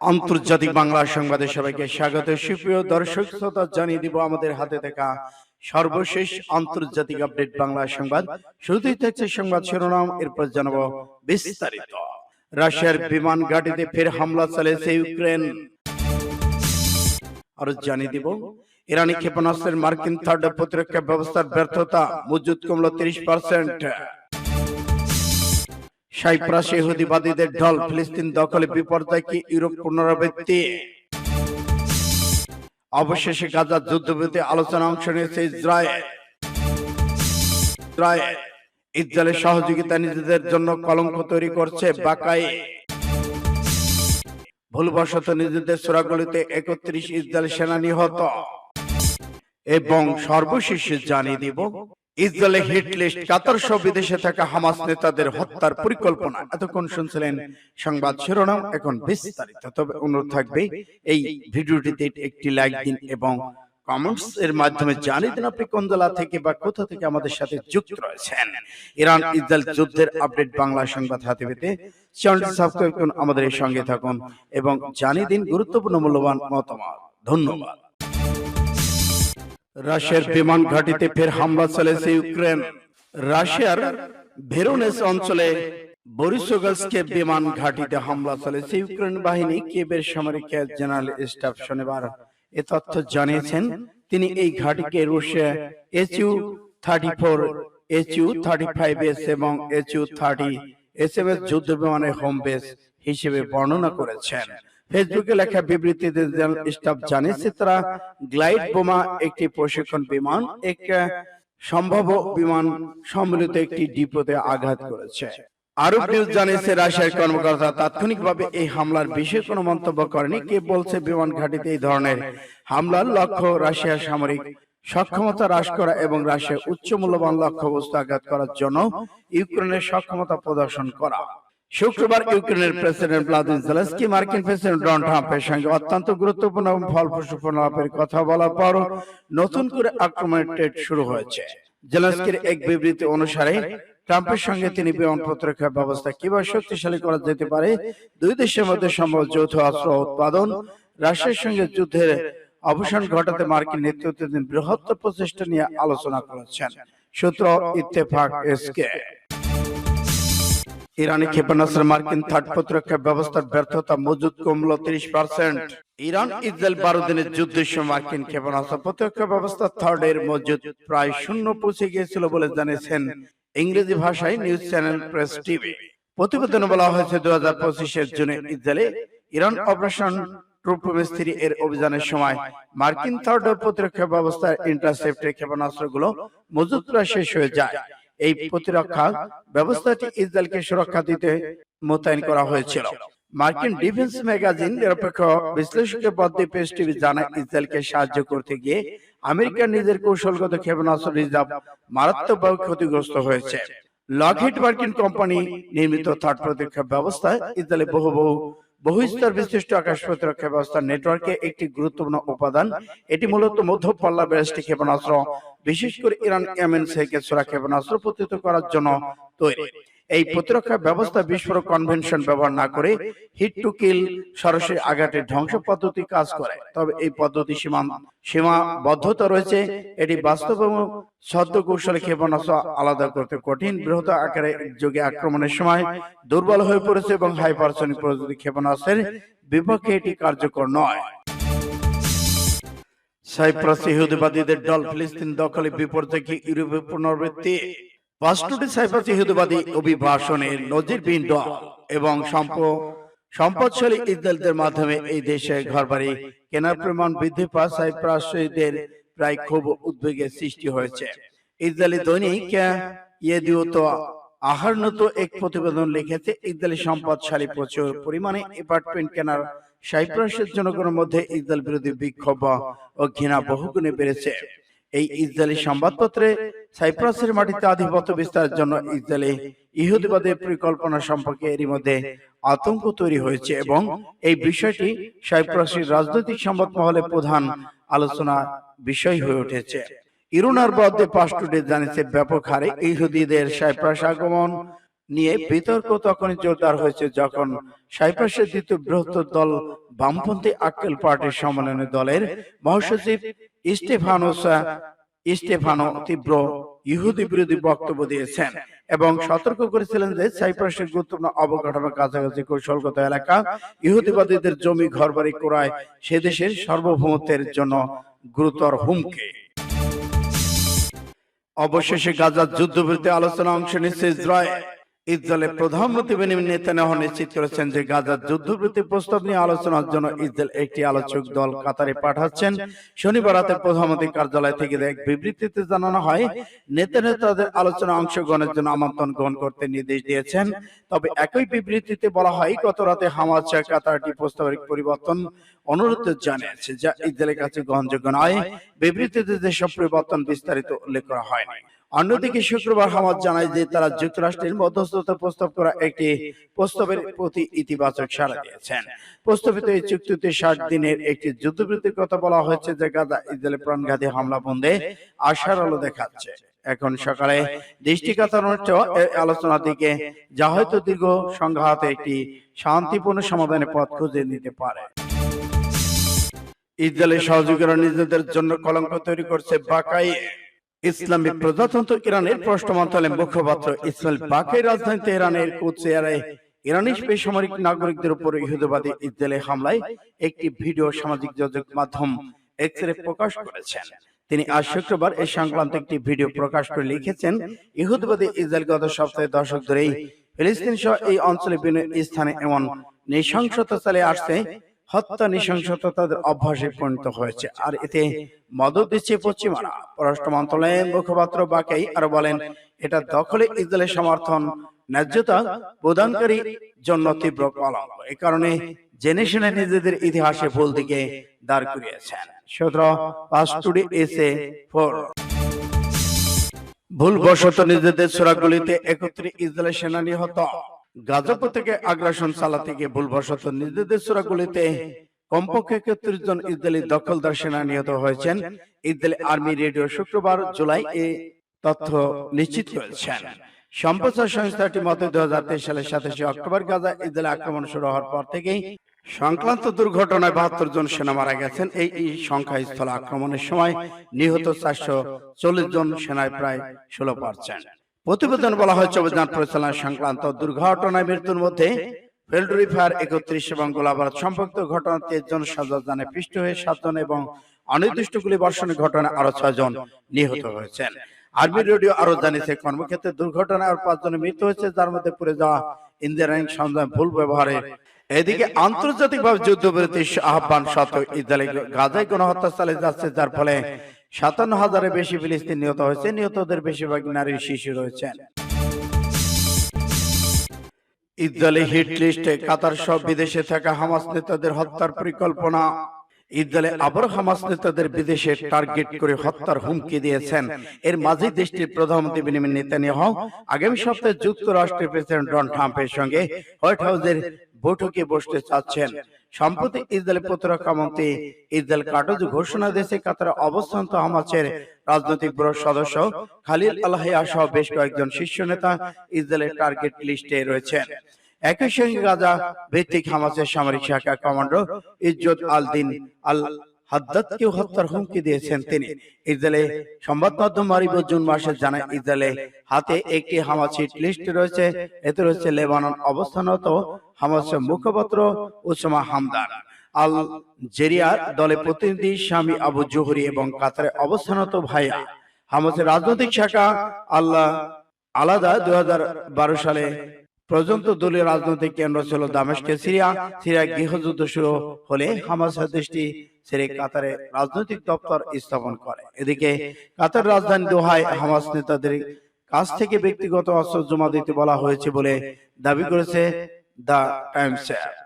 আন্তর্জাতিক বাংলা সংবাদে সবাইকে স্বাগত। সুপ্রিয় দর্শক, শ্রোতা, জানিয়ে দিব আমাদের হাতে দেখা সর্বশেষ আন্তর্জাতিক আপডেট বাংলা সংবাদ। শুরুতেই থাকছে সংবাদ শিরোনাম, এরপর জানাব বিস্তারিত। রাশিয়ার বিমান ঘাটিতে ফের হামলা চালিয়েছে ইউক্রেন। আরও জানিয়ে দিব, ইরানি ক্ষেপণাস্ত্রের মার্কিন থার্ড প্রতিরক্ষা ব্যবস্থার ব্যর্থতা মজুদ কমল তিরিশ পার্সেন্ট। সাইপ্রাস ইহুদিবাদীদের ঢল ফিলিস্তিন দখলে বিপর্যয় কি ইউরোপ পুনরাবৃত্তি? অবশেষে গাজা যুদ্ধবিরতি আলোচনা অংশ নিয়েছে ইসরায়েল। ইসরায়েল ইসরায়েলের সহযোগিতা নিজেদের জন্য কলঙ্ক তৈরি করছে বাকাই। ভুলবশত নিজেদের চোরাগুলিতে একত্রিশ ইসরায়েল সেনা নিহত এবং সর্বশেষ জানিয়ে দিব ইসরায়েলের হিট লিস্ট বিদেশে থাকা হামাস নেতাদের হত্যার পরিকল্পনা। এতক্ষণ শুনছিলেন সংবাদ শিরোনাম এখন বিস্তারিত। তবে অনুরোধ থাকবে এই ভিডিওটিতে একটি লাইক দিন এবং কমেন্টস এর মাধ্যমে জানিয়ে দিন আপনি কোন জেলা থেকে বা কোথা থেকে আমাদের সাথে যুক্ত রয়েছেন। ইরান ইসরায়েল যুদ্ধের আপডেট বাংলা সংবাদ হাতে পেতে চ্যানেলটি সাবস্ক্রাইব করুন আমাদের সঙ্গে থাকুন এবং জানিয়ে দিন গুরুত্বপূর্ণ মূল্যবান মতামত। ধন্যবাদ। রাশিয়ার বিমান ঘাঁটিতে ফের হামলা চালিয়েছে ইউক্রেন। রাশিয়ার ভেরোনেস অঞ্চলে বরিসোগালসকে বিমান ঘাঁটিতে হামলা চালিয়েছে ইউক্রেন বাহিনী কেবের সামরিক জেনারেল স্টাফ শনিবার এ তথ্য জানিয়েছেন। তিনি এই ঘাঁটিকে Russia S U thirty four S U thirty five S এবং S U thirty S M S যুদ্ধ বিমানের হোম বেস হিসেবে বর্ণনা করেছেন। ফেসবুকে লেখা বিবৃতিতে স্টাফ জানিয়েছে, তারা গ্লাইড বোমা একটি প্রশিক্ষণ বিমান, এক সম্ভাব্য বিমান সম্মিলিত একটি ডিপোতে আঘাত করেছে। আরব নিউজ জানিয়েছে, রাশিয়ার কর্মকর্তা তাৎক্ষণিকভাবে এই হামলার বিষয়ে কোনো মন্তব্য করেনি। কে বলছে বিমান ঘাঁটিতে এই ধরনের হামলার লক্ষ্য? রাশিয়ার সামরিক সক্ষমতা হ্রাস করা এবং রাশিয়ার উচ্চ মূল্যবান লক্ষ্যবস্তু আঘাত করার জন্য ইউক্রেনের সক্ষমতা প্রদর্শন করা। শুক্রবার ইউক্রেনের প্রেসিডেন্ট ভ্লাদিমির জেলেনস্কি মার্কিন প্রেসিডেন্ট ডোনাল্ড ট্রাম্পের সঙ্গে অত্যন্ত গুরুত্বপূর্ণ এবং ফলপ্রসূ ফলাফের কথা বলার পর নতুন করে আক্রমণের ট্রেড শুরু হয়েছে। জেলেনস্কির এক বিবৃতি অনুসারে ট্রাম্পের সঙ্গে তিনি বিমান প্রতিরক্ষা ব্যবস্থা কীভাবে শক্তিশালী করা যেতে পারে? দুই দেশের মধ্যে সম্ভব যৌথ অস্ত্র উৎপাদন রাশিয়ার সঙ্গে যুদ্ধের অবসান ঘটাতে মার্কিন নেতৃত্বাধীন বৃহত্তর প্রচেষ্টা নিয়ে আলোচনা করেছেন। সূত্র ইত্তেফাক এসকে ইরানি ক্ষেপণাস্ত্র মার্কিন থার্ড প্রতিরক্ষা ব্যবস্থার ব্যর্থতা মজুদ কমলো তিরিশ পার্সেন্ট ইরান ইসরায়েল বারো দিনের যুদ্ধের সময় মার্কিন ক্ষেপণাস্ত্র প্রতিরক্ষা ব্যবস্থা থার্ড এর মজুদ প্রায় শূন্য পৌঁছে গিয়েছিল বলে জানিয়েছেন ইংরেজি ভাষায় নিউজ চ্যানেল প্রেস টিভি। প্রতিবেদনে বলা হয়েছে দু হাজার পঁচিশের জুনে ইসরায়েলে ইরান অপারেশন ট্রুপমিস্ত্রি এর অভিযানের সময় মার্কিন থার্ড প্রতিরক্ষা ব্যবস্থার ইন্টারসেপ্টের ক্ষেপণাস্ত্রগুলো মজুদ প্রায় শেষ হয়ে যায়। এই প্রতিরক্ষা ব্যবস্থাটি ইসরায়েলকে সুরক্ষা দিতে মোতায়েন করা হয়েছিল। মার্কিন ডিফেন্স ম্যাগাজিন নিরপেক্ষ বিশ্লেষকের পদ্ধতি পেশ টিভি জানায় ইসরায়েলকে সাহায্য করতে গিয়ে আমেরিকা নিজের কৌশলগত ক্ষেপণাস্ত্র রিজার্ভ মারাত্মকভাবে ক্ষতিগ্রস্ত হয়েছে। লকহিড মার্কিন কোম্পানি নির্মিত থার্ড প্রতিরক্ষা ব্যবস্থা ইসরায়েলে বহু বহু বহুস্তর বিশিষ্ট আকাশ প্রতিরক্ষা ব্যবস্থা নেটওয়ার্কে একটি গুরুত্বপূর্ণ উপাদান। এটি মূলত মধ্য পাল্লা ব্যালিস্টিক ক্ষেপণাস্ত্র বিশেষ করে ইরান এমএনসি কে ছোড়া ক্ষেপণাস্ত্র প্রতিহত করার জন্য তৈরি। এই প্রতিরক্ষা ব্যবস্থা বিস্ফোরক কনভেনশন ব্যবহার না করে হিট টু কিল সরাসরি আঘাতের ধ্বংস পদ্ধতি কাজ করে। তবে এই পদ্ধতি সীমা সীমাবদ্ধতা রয়েছে। এটি বাস্তব এবং সদ্য কৌশলে ক্ষেপণাস্ত্র আলাদা করতে কঠিন বৃহৎ আকারে যোগে আক্রমণের সময় দুর্বল হয়ে পড়েছে এবং হাইপারসনিক প্রযুক্তি ক্ষেপণাস্ত্রের বিপক্ষে এটি কার্যকর নয়। সাইপ্রাস ইহুদিবাদীদের দল ফিলিস্তিন দখলে বিপর্যয় কি ইউরোপে পুনরাবৃত্তি পাঁচটি সাইপ্রাস ইহুদিবাদী অভিবাসনের নজিরবিহীন এবং সম্প সম্পদশালী ইসরায়েলদের মাধ্যমে এই দেশে ঘরবাড়ি কেনার বৃদ্ধি পাওয়া সাইপ্রাসীদের প্রায় খুব উদ্বেগের সৃষ্টি হয়েছে। ইসরায়েলি দৈনিক ইয়েদিওত এক প্রতিবেদন লিখেছে, ইসরায়েলি সম্পদশালী প্রচুর পরিমাণে অ্যাপার্টমেন্ট কেনার সাইপ্রাসের জনগণের মধ্যে ইসরায়েল বিরোধী বিক্ষোভ ও ঘৃণা বহুগুণে বেড়েছে। এই ইসরায়েলি সংবাদপত্রে সাইপ্রাসের মাটিতে আধিপত্য বিস্তারের জন্য ইসরায়েলি ইহুদিবাদের পরিকল্পনা সম্পর্কে এরই মধ্যে আতঙ্ক তৈরি হয়েছে এবং এই বিষয়টি সাইপ্রাসের রাজনৈতিক সংবাদ মহলে প্রধান আলোচনা বিষয় হয়ে উঠেছে। ইরুনার বদ্ধে পাস্টুডে জানিয়েছে, ব্যাপক হারে ইহুদিদের সাইপ্রাস আগমন নিয়ে বিতর্ক তখনই জোরদার হয়েছে যখন সাইপ্রাসের দ্বিতীয় বৃহত্তর দল বামপন্থী আক্কেল পার্টির সম্মেলনে দলের মহাসচিব স্টেফানোস স্টেফানো তীব্র ইহুদি বিরোধী বক্তব্য দিয়েছেন এবং সতর্ক করেছিলেন যে সাইপ্রাসের গুরুত্বপূর্ণ অবকাঠামোর কাছাকাছি কৌশলগত এলাকা, ইহুদিবাদীদের জমি, ঘরবাড়ি করায় সে দেশের সার্বভৌমত্বের জন্য গুরুতর হুমকি। অবশেষে গাজার যুদ্ধবিরতি আলোচনা অংশ নিচ্ছে ইসরায়েল। ইসরায়েলের প্রধানমন্ত্রী বেনিয়ামিন নেতানিয়াহু নিশ্চিত করেছেন যে গাজার যুদ্ধবিরতি প্রস্তাব নিয়ে আলোচনার জন্য ইসরায়েল একটি আলোচক দল কাতারে পাঠাচ্ছেন। শনিবার রাতে প্রধানমন্ত্রী কার্যালয় থেকে এক বিবৃতিতে জানানো হয়, নেতানিয়াহু তাদের আলোচনা অংশগ্রহণের জন্য আমন্ত্রণ গ্রহণ করতে নির্দেশ দিয়েছেন। তবে একই বিবৃতিতে বলা হয়, গত রাতে হামাস কাতারটি প্রস্তাবের পরিবর্তন অনুরোধ জানিয়েছে, যা ইসরায়েলের কাছে গ্রহণযোগ্য নয়। বিবৃতিতে যেসব পরিবর্তন বিস্তারিত উল্লেখ করা হয়নি। অন্যদিকে শুক্রবার হামাজ জানায় যে তারা যুক্তরাষ্ট্রের মধ্যস্থতা প্রস্তাব করা একটি প্রস্তাবের প্রতি ইতিবাচক সাড়া দিয়েছেন। প্রস্তাবিত এই চুক্তিতে ষাট দিনের একটি যুদ্ধবিরতির কথা বলা হয়েছে যে গাজা ইসরায়েলের প্রাণঘাতী হামলা বন্ধে আশার আলো দেখাচ্ছে। এখন সকালে দৃষ্টি কাতানোর আলোচনা দিকে যা হয়তো দীর্ঘ সংঘাতে একটি শান্তিপূর্ণ সমাধানের পথ খুঁজে নিতে পারে। ইসরায়েলের সহযোগীরা নিজেদের জন্য কলঙ্ক তৈরি করছে বাকাই ইসলামী প্রজাতন্ত্র ইরানের পররাষ্ট্র মন্ত্রণালয়ের মুখপাত্র ইসমাইল বাকাই রাজধানীতে ইরানের কুচেয়ারে ইরানি বেসামরিক নাগরিকদের উপর ইহুদিবাদী ইসরায়েলের হামলায় একটি ভিডিও সামাজিক যোগাযোগ মাধ্যম এক্সরে প্রকাশ করেছেন। তিনি আজ শুক্রবার এই সংক্রান্ত একটি ভিডিও প্রকাশ করে লিখেছেন, ইহুদিবাদী ইসরায়েল গত সপ্তাহে দশক ধরেই ফিলিস্তিন সহ এই অঞ্চলে বিভিন্ন স্থানে এমন নৃশংসতা চালিয়ে আসছে হত্যা, নৃশংসতা তাদের অভ্যাসে পরিণত হয়েছে। আর এতে মদত দিচ্ছে পশ্চিমারা। পররাষ্ট্র মন্ত্রণালয়ের মুখপাত্র বাকেই আরও বলেন, এটা দখলে ইসরায়েলের সমর্থন, ন্যায্যতা প্রদানকারী জন্য তীব্র কলঙ্ক এ কারণে জেনে শুনে নিজেদের ইতিহাসে ভুল দিকে দাঁড় করিয়েছেন। সতেরো পাঁচ টুডি এসে ফোর। ভুলবশত নিজেদের সোরাগুলিতে একত্রে ইসরায়েলের সেনা নিহত গাজা থেকে আগ্রাসন চালাতে গিয়ে ভুলবশত নিজেদের সোরাগুলিতে কমপক্ষে একত্রিশ জন ইসরায়েলি দখলদার সেনা নিহত হয়েছেন। ইসরায়েলি আর্মি রেডিও শুক্রবার জুলাই এ তথ্য নিশ্চিত করেছেন সম্প্রচার সংস্থাটি মতে দু হাজার তেইশ সালের সাতাশে অক্টোবর গাজা ইসরায়েল আক্রমণ শুরু হওয়ার পর থেকেই সংক্রান্ত দুর্ঘটনায় বাহাত্তর জন সেনা মারা গেছেন। এই এই সংখ্যা স্থল আক্রমণের সময় নিহত চারশো চল্লিশ জন সেনায় প্রায় ষোলো পার্সেন্ট। প্রতিবেদন বলা হয়েছে অভিযান পরিচালনা সংক্রান্ত দুর্ঘটনায় মৃত্যুর মধ্যে ফেল্ডুরি ফায়ার একত্রিশ এবং গোলাবারত সম্পর্কিত ঘটনা তেইশ জন সাজানে পৃষ্ঠ হয়ে সাতজন এবং অনির্দিষ্ট গুলি বর্ষণের ঘটনায় আরও ছয় জন নিহত হয়েছেন। আর্মি রেডিও আরও জানিয়েছে, কর্মক্ষেত্রে দুর্ঘটনায় আর পাঁচজনের মৃত্যু হয়েছে, যার মধ্যে পুড়ে যাওয়া ইঞ্জিনিয়ারিং সরঞ্জাম ভুল ব্যবহারে। এদিকে আন্তর্জাতিকভাবে যুদ্ধবিরতির আহ্বান সত্ত্বেও ইসরায়েল গাজায় গণহত্যা চালিয়ে যাচ্ছে, যার ফলে সাতান্ন হাজারের বেশি ফিলিস্তিন নিহত হয়েছে, নিহতদের বেশিরভাগ নারী শিশু রয়েছেন। ইসরায়েলি হিট লিস্টে কাতার সহ বিদেশে থাকা হামাস নেতাদের হত্যার পরিকল্পনা। ইসরায়েলে আবার হামাস নেতাদের বিদেশে টার্গেট করে হত্যার হুমকি দিয়েছেন। এর মাঝে দেশটির প্রধানমন্ত্রী বেনিয়ামিন নেতানিয়াহু আগামী সপ্তাহে যুক্তরাষ্ট্রের প্রেসিডেন্ট ডোনাল্ড ট্রাম্পের সঙ্গে হোয়াইট হাউসের বৈঠকে বসতে চাচ্ছেন। সম্প্রতি ইসরায়েলের প্রতিরক্ষা মন্ত্রী ইসরায়েল কাটজ ঘোষণা দিয়েছে কাতারে অবস্থান তো হামাসের রাজনৈতিক ব্যুরোর সদস্য খালিল আলহাইয়া সহ বেশ কয়েকজন শীর্ষ নেতা ইসরায়েলের টার্গেট লিস্টে রয়েছেন। একই সঙ্গে গাজা ভিত্তিক হামাসের সামরিক শাখা কমান্ডো ইজ্জত আল দিন আল হাদ্দাদকেও হত্যার হুমকি দিয়েছেন তিনি। ইসরায়েলে সংবাদ মাধ্যম মারিব জুন মাসে জানায়, ইসরায়েলে হাতে একটি হামাস হিট লিস্ট রয়েছে। এতে রয়েছে লেবানন অবস্থানরত হামাসের মুখপাত্র ওসামা হামদান। আল জেরিয়ার দলে প্রতিনিধি স্বামী আবু জোহরি এবং কাতারে অবস্থানরত ভাইয়া। হামাসের রাজনৈতিক শাখা আল্লাহ আলাদা দুই হাজার বারো সালে পর্যন্ত দলীয় রাজনৈতিক কেন্দ্র ছিল দামেশকে সিরিয়া। সিরিয়া গৃহযুদ্ধ শুরু হলে হামাস দেশটি ছেড়ে কাতারে রাজনৈতিক দপ্তর স্থাপন করে। এদিকে কাতার রাজধানী দোহায় হামাস নেতাদের কাছ থেকে ব্যক্তিগত অস্ত্র জমা দিতে বলা হয়েছে বলে দাবি করেছে দ্য টাইমস